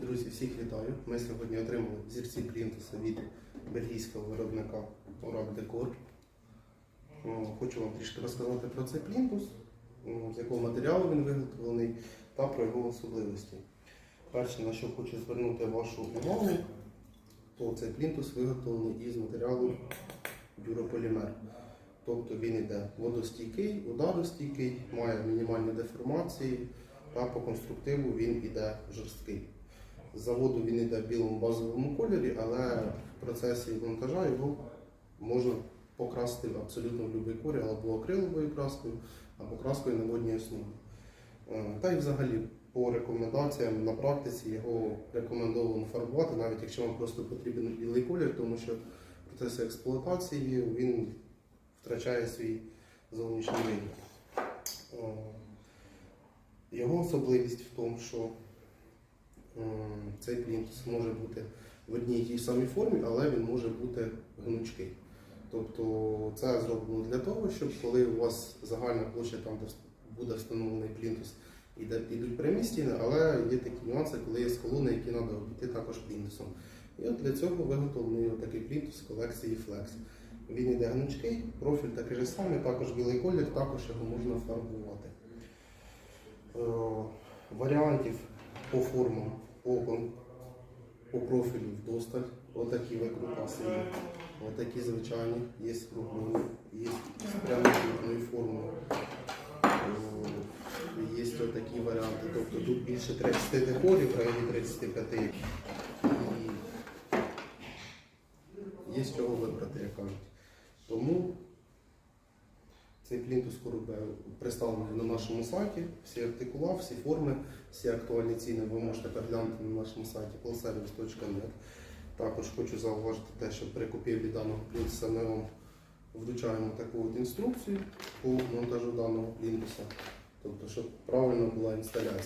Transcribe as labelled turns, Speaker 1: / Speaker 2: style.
Speaker 1: Друзі, всіх вітаю. Ми сьогодні отримали зірці плінтуса від бельгійського виробника Орак Декор. Хочу вам трішки розказати про цей плінтус, з якого матеріалу він виготовлений та про його особливості. Перше, на що хочу звернути вашу увагу, то цей плінтус виготовлений із матеріалу дюрополімер. Тобто він йде водостійкий, ударостійкий, має мінімальні деформації та по конструктиву він іде жорсткий. Заводу він йде в білому базовому кольорі, але в процесі монтажа його можна покрасити абсолютно в будь-який колір або акриловою краскою, або краскою на водній основі. Е, Та й взагалі по рекомендаціям на практиці його рекомендовано фарбувати, навіть якщо вам просто потрібен білий колір, тому що в процесі експлуатації він втрачає свій зовнішній вигляд. Е, Його особливість в тому, що цей плінтус може бути в одній тій самій формі, але він може бути гнучкий. Тобто це зроблено для того, щоб коли у вас загальна площа там, де буде встановлений плінтус, іде, ідуть прямі стіни, але є такі нюанси, коли є колони, які треба обійти також плінтусом. І от для цього виготовлений такий плінтус з колекції Flex. Він іде гнучкий, профіль такий же самий, також білий колір, також його можна фарбувати. Е, Варіантів по формам, по, кон- по профілю вдосталь. Отакі викрупаси є. Отакі звичайні, є з круглою, є з прямокутною формою. Е, Є отакі варіанти. Тобто тут більше 30 декорів, в районі 35. І є з чого вибрати, як кажуть. Тому цей плінтус корабе представлений на нашому сайті. Всі артикула, всі форми, всі актуальні ціни ви можете переглянути на нашому сайті callservice.net. Також хочу зауважити те, що при купівлі даного плінтуса ми вам вручаємо таку от інструкцію по монтажу даного плінтуса, тобто, щоб правильно була інсталяція.